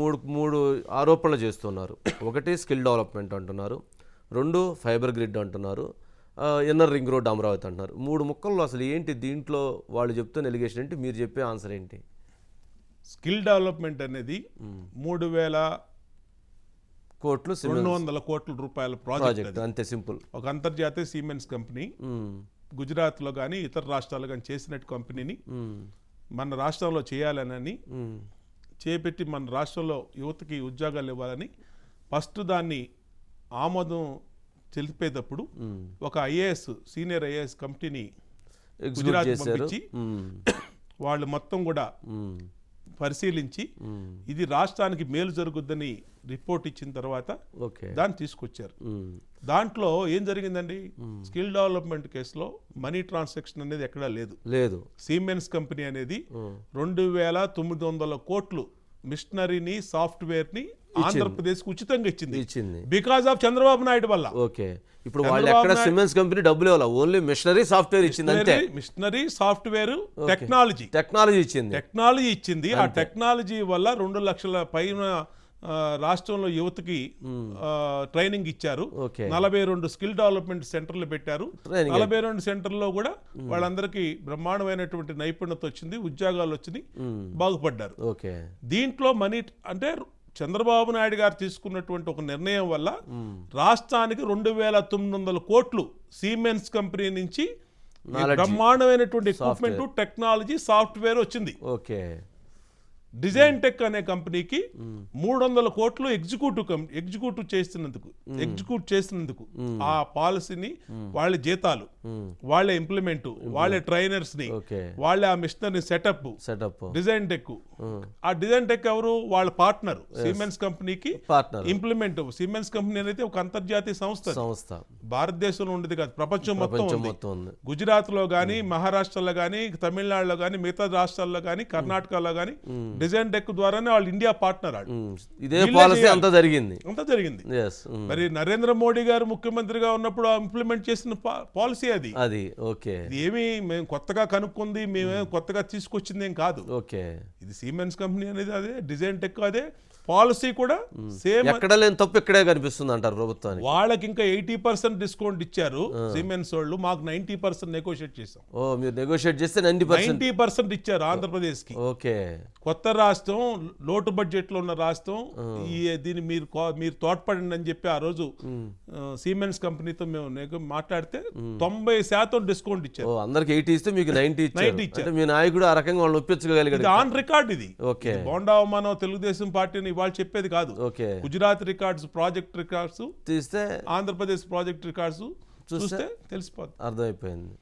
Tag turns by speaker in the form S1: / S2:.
S1: మూడు మూడు ఆరోపణలు చేస్తున్నారు. ఒకటి స్కిల్ డెవలప్మెంట్ అంటున్నారు. రెండు ఫైబర్ గ్రిడ్ అంటున్నారు. ఇన్నర్ రింగ్ రోడ్ అమరావతి అంటున్నారు. మూడు ముక్కల్లో అసలు ఏంటి దీంట్లో వాళ్ళు చెప్తున్న ఎలిగేషన్ ఏంటి? మీరు చెప్పే ఆన్సర్ ఏంటి?
S2: స్కిల్ డెవలప్మెంట్ అనేది మూడు వేల
S1: కోట్లు
S2: రెండు వందల కోట్ల రూపాయల ప్రాజెక్ట్
S1: ప్రాజెక్ట్ అంతే సింపుల్.
S2: ఒక అంతర్జాతీయ సిమెంట్స్ కంపెనీ గుజరాత్లో కానీ ఇతర రాష్ట్రాల్లో కానీ చేసినట్టు కంపెనీని మన రాష్ట్రంలో చేయాలనని చేపెట్టి మన రాష్ట్రంలో యువతకి ఉద్యోగాలు ఇవ్వాలని ఫస్ట్ దాన్ని ఆమోదం తెలిపేటప్పుడు ఒక ఐఏఎస్ సీనియర్ ఐఏఎస్ కమిటీని గుజరాత్ పంపించి. వాళ్ళు మొత్తం కూడా. పరిశీలించి. ఇది రాష్ట్రానికి మేలు జరుగుద్దని రిపోర్ట్ ఇచ్చిన తర్వాత
S1: ఓకే
S2: దాన్ని తీసుకొచ్చారు. దాంట్లో ఏం జరిగిందండి స్కిల్ డెవలప్మెంట్ కేసులో మనీ ట్రాన్సాక్షన్ అనేది ఎక్కడా లేదు
S1: లేదు
S2: సీమెన్స్ కంపెనీ అనేది. రెండు వేల తొమ్మిది వందల కోట్లు మిషనరీని సాఫ్ట్వేర్ని ఆంధ్రప్రదేశ్కి ఉచితంగా ఇచ్చింది.
S1: ఇచ్చింది.
S2: బికాస్ ఆఫ్ చంద్రబాబు నాయుడు వల్ల.
S1: ఓకే. ఇప్పుడు వాళ్ళు ఎక్కడ సిమెంట్స్ కంపెనీ డబ్బులు ఇవ్వాలి? ఓన్లీ మిషనరీ సాఫ్ట్వేర్ ఇచ్చింది అంతే.
S2: మిషనరీ సాఫ్ట్వేర్ టెక్నాలజీ
S1: టెక్నాలజీ ఇచ్చింది.
S2: టెక్నాలజీ ఇచ్చింది. ఆ టెక్నాలజీ వల్ల రెండు లక్షల పైన రాష్ట్రంలో యువతకి ట్రైనింగ్ ఇచ్చారు. నలభై రెండు స్కిల్ డెవలప్మెంట్ సెంటర్లు పెట్టారు. నలభై రెండు సెంటర్లో కూడా వాళ్ళందరికీ బ్రహ్మాండమైనటువంటి నైపుణ్యత వచ్చింది ఉద్యోగాలు
S1: మ్మ్.
S2: బాగుపడ్డారు. దీంట్లో మనీ అంటే చంద్రబాబు నాయుడు గారు తీసుకున్నటువంటి ఒక నిర్ణయం వల్ల రాష్ట్రానికి రెండు వేల తొమ్మిది వందల కోట్లు సీమెన్స్ కంపెనీ నుంచి. బ్రహ్మాండమైనటువంటి ఎక్విప్మెంట్ టెక్నాలజీ సాఫ్ట్వేర్ వచ్చింది.
S1: ఓకే.
S2: డిజైన్ టెక్ అనే కంపెనీకి మూడు వందల కోట్లు ఎగ్జిక్యూటివ్ ఎగ్జిక్యూటివ్ చేస్తున్నందుకు ఎగ్జిక్యూట్ చేసినందుకు ఆ పాలసీని వాళ్ళ జీతాలు. వాళ్ళ ఇంప్లిమెంట్ వాళ్ళ
S1: ట్రైనర్స్ని
S2: వాళ్ళ ఆ machinery setup
S1: setup
S2: design tech. ఆ డిజైన్ టెక్ ఎవరు? వాళ్ళ పార్ట్నర్ సిమెన్స్ కంపెనీకి
S1: పార్ట్నర్
S2: ఇంప్లిమెంట్ సిమెన్స్ కంపెనీ అనేది ఒక అంతర్జాతీయ సంస్థ.
S1: సంస్థ.
S2: భారతదేశంలో ఉండేది కాదు ప్రపంచం మొత్తం గుజరాత్లో కానీ మహారాష్ట్రలో కానీ తమిళనాడులో కానీ మిగతా రాష్ట్రాల్లో కానీ కర్ణాటకలో కానీ డిజైన్ టెక్ ద్వారానే వాళ్ళు ఇండియా పార్ట్నర్ వాళ్ళు.
S1: ఇదే పాలసీ. అంతా జరిగింది.
S2: అంతా జరిగింది. మరి నరేంద్ర మోడీ గారు ముఖ్యమంత్రిగా ఉన్నప్పుడు ఇంప్లిమెంట్ చేసిన పాలసీ అది.
S1: అది ఓకే.
S2: ఏమి మేము కొత్తగా కనుక్కుంది మేమేం కొత్తగా తీసుకొచ్చింది ఏం కాదు.
S1: ఓకే.
S2: ఇది సిమెన్స్ కంపెనీ అనేది అదే డిజైన్ టెక్ అదే పాలసీ కూడా సేమ్
S1: ఎక్కడ లేని తప్పు ఇక్కడే కనిపిస్తుంది అంటారు ప్రభుత్వానికి.
S2: వాళ్ళకి ఇంకా ఎయిటీ పర్సెంట్ డిస్కౌంట్ ఇచ్చారు సిమెన్స్ వాళ్ళు మాకు నైన్టీ పర్సెంట్ నెగోషియేట్ చేసాం
S1: ఓ మీరు నెగోషియేట్ చేస్తే నైన్టీ పర్సెంట్
S2: నైన్టీ పర్సెంట్ ఇచ్చారు ఆంధ్రప్రదేశ్కి
S1: ఓకే.
S2: కొత్త రాష్ట్రం లోటు బడ్జెట్లో ఉన్న రాష్ట్రం ఈ దీన్ని మీరు మీరు తోడ్పడండి అని చెప్పి ఆ రోజు సిమెన్స్ కంపెనీతో మేము మాట్లాడితే తొంభై శాతం డిస్కౌంట్ ఇచ్చారు.
S1: అందరికి ఎయిటీ ఇస్తే మీకు నైన్టీ
S2: 90 ఇచ్చారు.
S1: మీ నాయకుడు ఆ రకంగా వాళ్ళని ఒప్పించగలిగాడు
S2: ఇది ఆన్ రికార్డ్ ఇది.
S1: ఓకే.
S2: బోండా అవమానం తెలుగుదేశం పార్టీని ఇవాళ చెప్పేది కాదు.
S1: Okay.
S2: Gujarat records project records
S1: తీస్తే
S2: ఆంధ్రప్రదేశ్ ప్రాజెక్ట్ రికార్డ్స్ చూస్తే తెలిసిపోతుంది
S1: అర్థమైపోయింది.